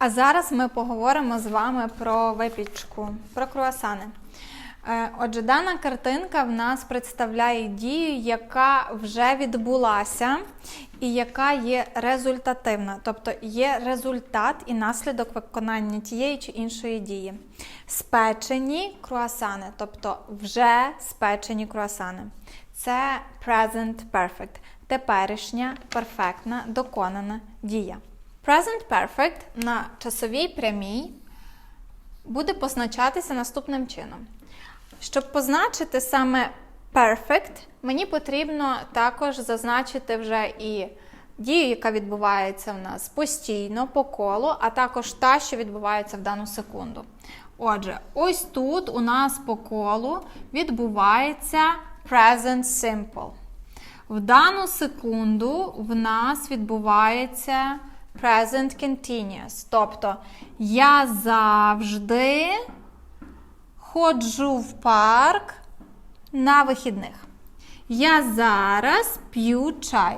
А зараз ми поговоримо з вами про випічку, про круасани. Е, Отже, дана картинка в нас представляє дію, яка вже відбулася і яка є результативна, тобто є результат і наслідок виконання тієї чи іншої дії. Спечені круасани, тобто вже спечені круасани. Це present perfect, теперішня перфектна, доконана дія. Present perfect на часовій прямій буде позначатися наступним чином. Щоб позначити саме perfect, мені потрібно також зазначити вже і дію, яка відбувається в нас постійно по колу, а також та, що відбувається в дану секунду. Отже, ось тут у нас по колу відбувається present simple. В дану секунду в нас відбувається present continuous. Тобто я завжди ходжу в парк на вихідних. Я зараз п'ю чай.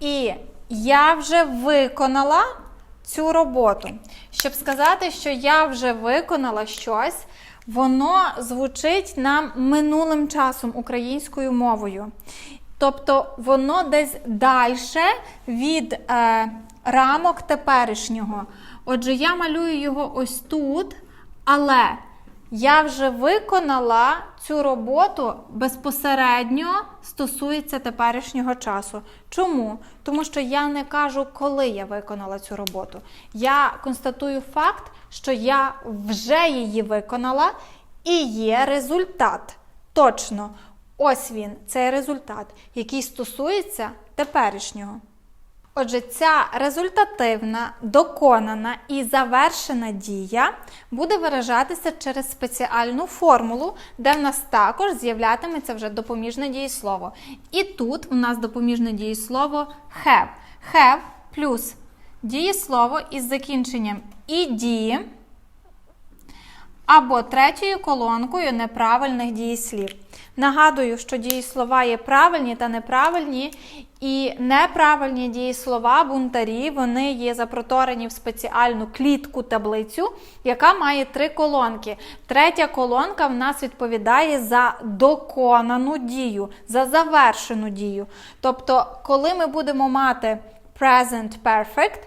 І я вже виконала цю роботу. Щоб сказати, що я вже виконала щось, воно звучить нам минулим часом українською мовою. Тобто воно десь далі від е, рамок теперішнього. Отже, я малюю його ось тут, але я вже виконала цю роботу безпосередньо стосується теперішнього часу. Чому? Тому що я не кажу, коли я виконала цю роботу. Я констатую факт, що я вже її виконала і є результат. Точно, ось він, цей результат, який стосується теперішнього. Отже, ця результативна, доконана і завершена дія буде виражатися через спеціальну формулу, де в нас також з'являтиметься вже допоміжне дієслово. І тут у нас допоміжне дієслово have. Have плюс дієслово із закінченням «ed» або третьою колонкою неправильних дієслів. Нагадую, що дієслова є правильні та неправильні, і неправильні дієслова, бунтарі, вони є запроторені в спеціальну клітку таблицю, яка має три колонки. Третя колонка в нас відповідає за доконану дію, за завершену дію. Тобто, коли ми будемо мати present perfect,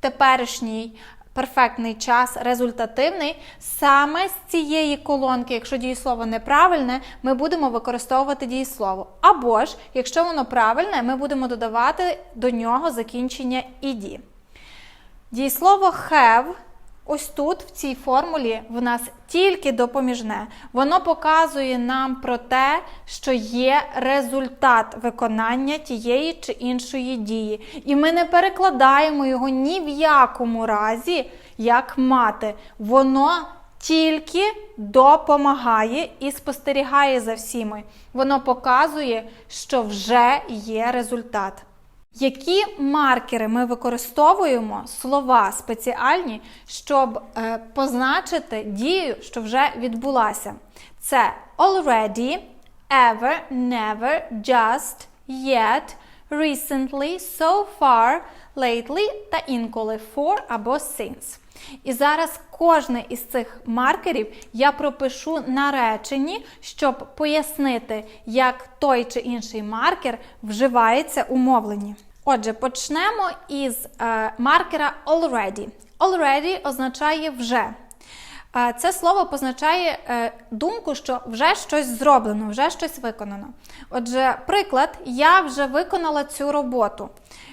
теперішній перфектний час, результативний, саме з цієї колонки, якщо дієслово неправильне, ми будемо використовувати дієслово. Або ж, якщо воно правильне, ми будемо додавати до нього закінчення іді. Дієслово have ось тут, в цій формулі, в нас тільки допоміжне. Воно показує нам про те, що є результат виконання тієї чи іншої дії. І ми не перекладаємо його ні в якому разі, як мати. Воно тільки допомагає і спостерігає за всіми. Воно показує, що вже є результат. Які маркери ми використовуємо, слова спеціальні, щоб е, позначити дію, що вже відбулася? Це already, ever, never, just, yet, recently, so far, lately та інколи for або since. І зараз кожне із цих маркерів я пропишу на реченні, щоб пояснити, як той чи інший маркер вживається у мовленні. Отже, почнемо із е, маркера already. Already означає вже. Це слово позначає е, думку, що вже щось зроблено, вже щось виконано. Отже, приклад, я вже виконала цю роботу.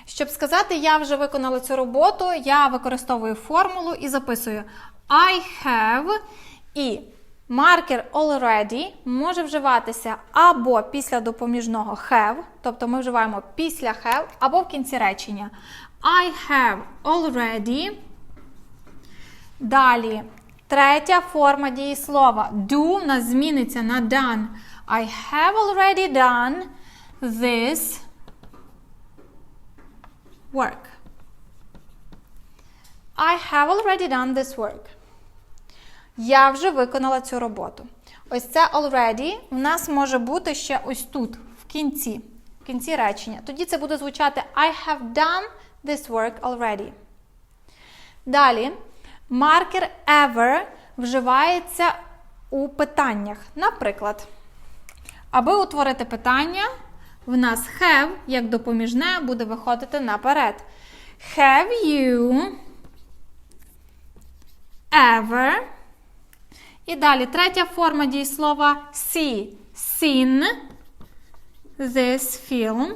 Щоб сказати, я вже виконала цю роботу, я використовую формулу і записую I have і маркер already може вживатися або після допоміжного have, тобто ми вживаємо після have, або в кінці речення. I have already. Далі, третя форма дієслова. Do у нас зміниться на done. I have already done this work. I have already done this work. Я вже виконала цю роботу. Ось це already в нас може бути ще ось тут, в кінці, в кінці речення. Тоді це буде звучати I have done this work already. Далі, маркер ever вживається у питаннях. Наприклад, аби утворити питання, в нас have, як допоміжне, буде виходити наперед. Have you ever? І далі третя форма дієслова see. Seen this film.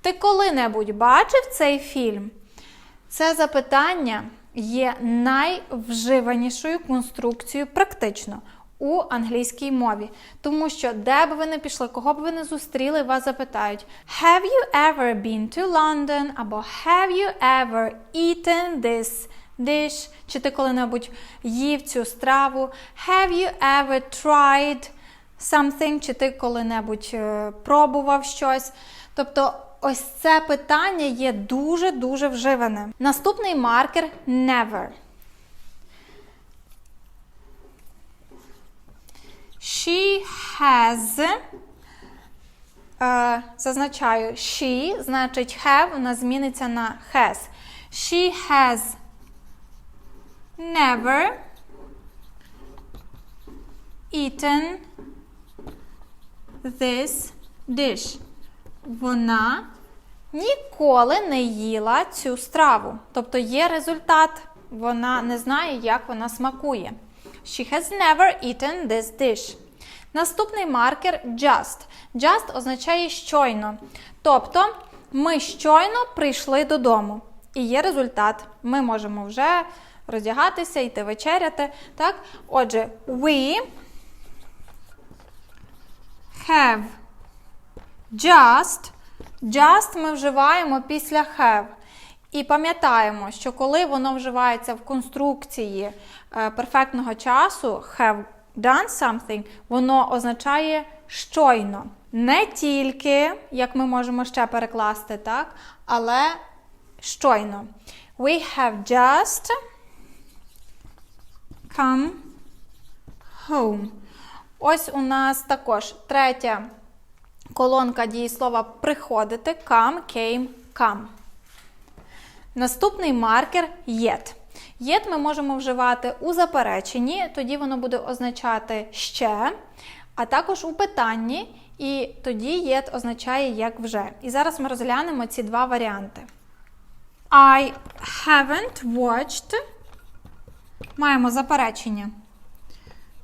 Ти коли-небудь бачив цей фільм? Це запитання є найвживанішою конструкцією практично у англійській мові. Тому що, де б ви не пішли, кого б ви не зустріли, вас запитають: Have you ever been to London? або Have you ever eaten this dish? Чи ти коли-небудь їв цю страву? Have you ever tried something? Чи ти коли-небудь е, пробував щось? Тобто, ось це питання є дуже-дуже вживане. Наступний маркер never. She has. Е, зазначаю she, значить have, вона зміниться на has. She has never eaten this dish. Вона ніколи не їла цю страву. Тобто є результат. Вона не знає, як вона смакує. She has never eaten this dish. Наступний маркер just. Just означає щойно. Тобто ми щойно прийшли додому. І є результат. Ми можемо вже роздягатися, йти вечеряти. Так? Отже, we have just. Just ми вживаємо після have. І пам'ятаємо, що коли воно вживається в конструкції е, перфектного часу, have done something, воно означає щойно. Не тільки, як ми можемо ще перекласти, так, але щойно. We have just come home. Ось у нас також третя колонка дієслова приходити. Come, came, come. Наступний маркер yet. Yet ми можемо вживати у запереченні, тоді воно буде означати ще, а також у питанні, і тоді yet означає як вже. І зараз ми розглянемо ці два варіанти. I haven't watched. Маємо заперечення.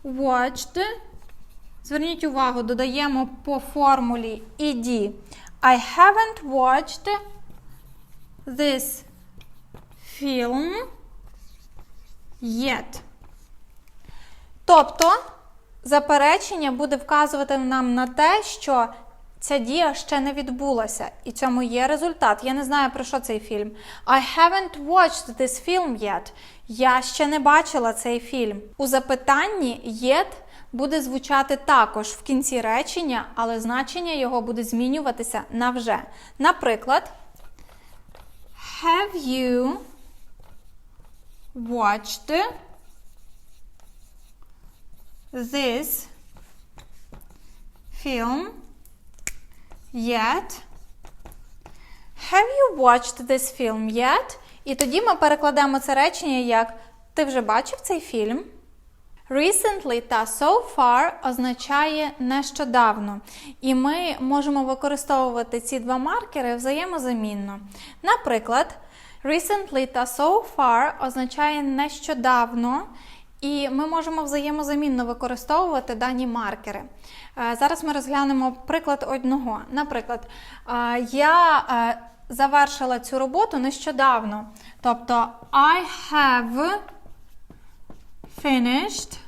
Watched. Зверніть увагу, додаємо по формулі ed. I haven't watched this film yet. Тобто, заперечення буде вказувати нам на те, що ця дія ще не відбулася. І цьому є результат. Я не знаю, про що цей фільм. I haven't watched this film yet. Я ще не бачила цей фільм. У запитанні yet буде звучати також в кінці речення, але значення його буде змінюватися на вже. Наприклад, Have you watched this film yet? Have you watched this film yet? І тоді ми перекладемо це речення як Ти вже бачив цей фільм? Recently та so far означає нещодавно. І ми можемо використовувати ці два маркери взаємозамінно. Наприклад, recently та so far означає нещодавно. І ми можемо взаємозамінно використовувати дані маркери. Е, Зараз ми розглянемо приклад одного. Наприклад, е, я е, завершила цю роботу нещодавно. Тобто, I have finished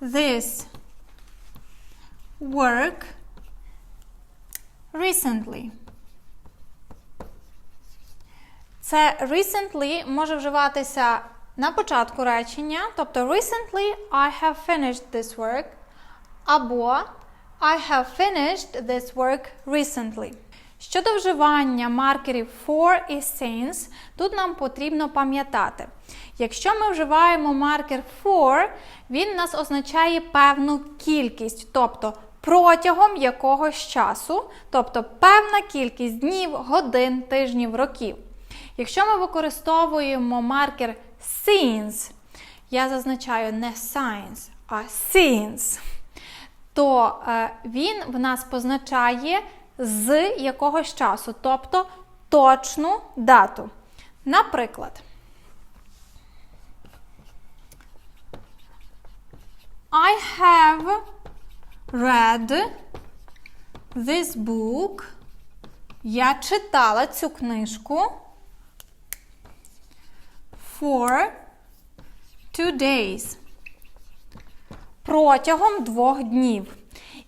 this work recently. Це recently може вживатися на початку речення, тобто recently I have finished this work, або I have finished this work recently. Щодо вживання маркерів for і since, тут нам потрібно пам'ятати. Якщо ми вживаємо маркер for, він нас означає певну кількість, тобто протягом якогось часу, тобто певна кількість днів, годин, тижнів, років. Якщо ми використовуємо маркер since, я зазначаю не science, а since, то е, він в нас позначає з якогось часу, тобто точну дату. Наприклад, I have read this book. Я читала цю книжку for two days. Протягом двох днів.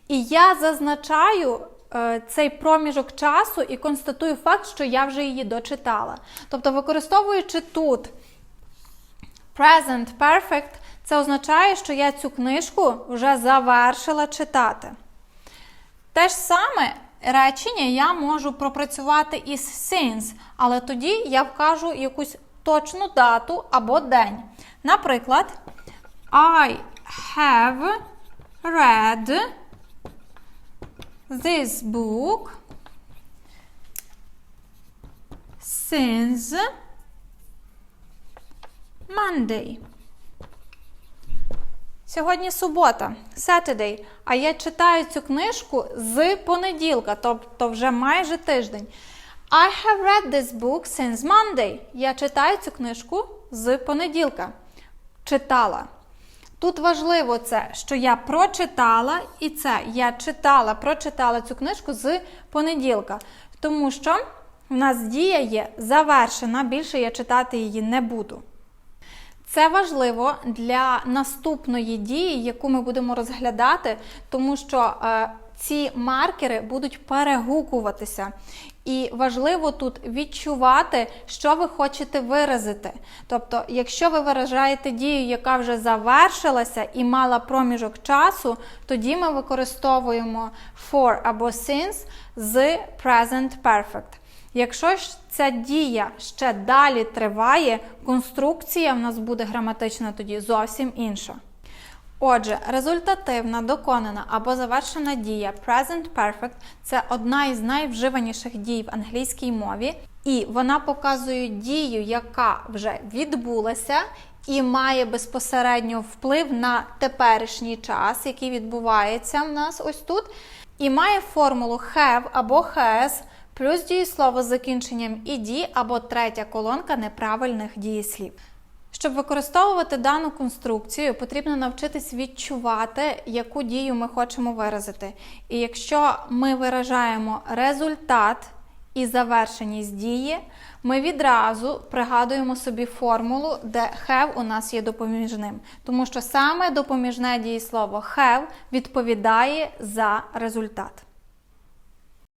І я зазначаю цей проміжок часу і констатую факт, що я вже її дочитала. Тобто, використовуючи тут present perfect, це означає, що я цю книжку вже завершила читати. Те ж саме речення я можу пропрацювати із since, але тоді я вкажу якусь точну дату або день. Наприклад, I have read this book since Monday. Сьогодні субота, Saturday, а я читаю цю книжку з понеділка, тобто вже майже тиждень. I have read this book since Monday. Я читаю цю книжку з понеділка. Читала. Тут важливо це, що я прочитала, і це я читала, прочитала цю книжку з понеділка. Тому що в нас дія є завершена, більше я читати її не буду. Це важливо для наступної дії, яку ми будемо розглядати, тому що е, ці маркери будуть перегукуватися. І важливо тут відчувати, що ви хочете виразити. Тобто, якщо ви виражаєте дію, яка вже завершилася і мала проміжок часу, тоді ми використовуємо for або since з present perfect. Якщо ж ця дія ще далі триває, конструкція в нас буде граматична тоді зовсім інша. Отже, результативна, доконана або завершена дія Present Perfect це одна із найвживаніших дій в англійській мові, і вона показує дію, яка вже відбулася, і має безпосередньо вплив на теперішній час, який відбувається в нас ось тут, і має формулу have або has плюс дієслово з закінченням «ed» або третя колонка неправильних дієслів. Щоб використовувати дану конструкцію, потрібно навчитись відчувати, яку дію ми хочемо виразити. І якщо ми виражаємо результат і завершеність дії, ми відразу пригадуємо собі формулу, де have у нас є допоміжним. Тому що саме допоміжне дієслово have відповідає за результат.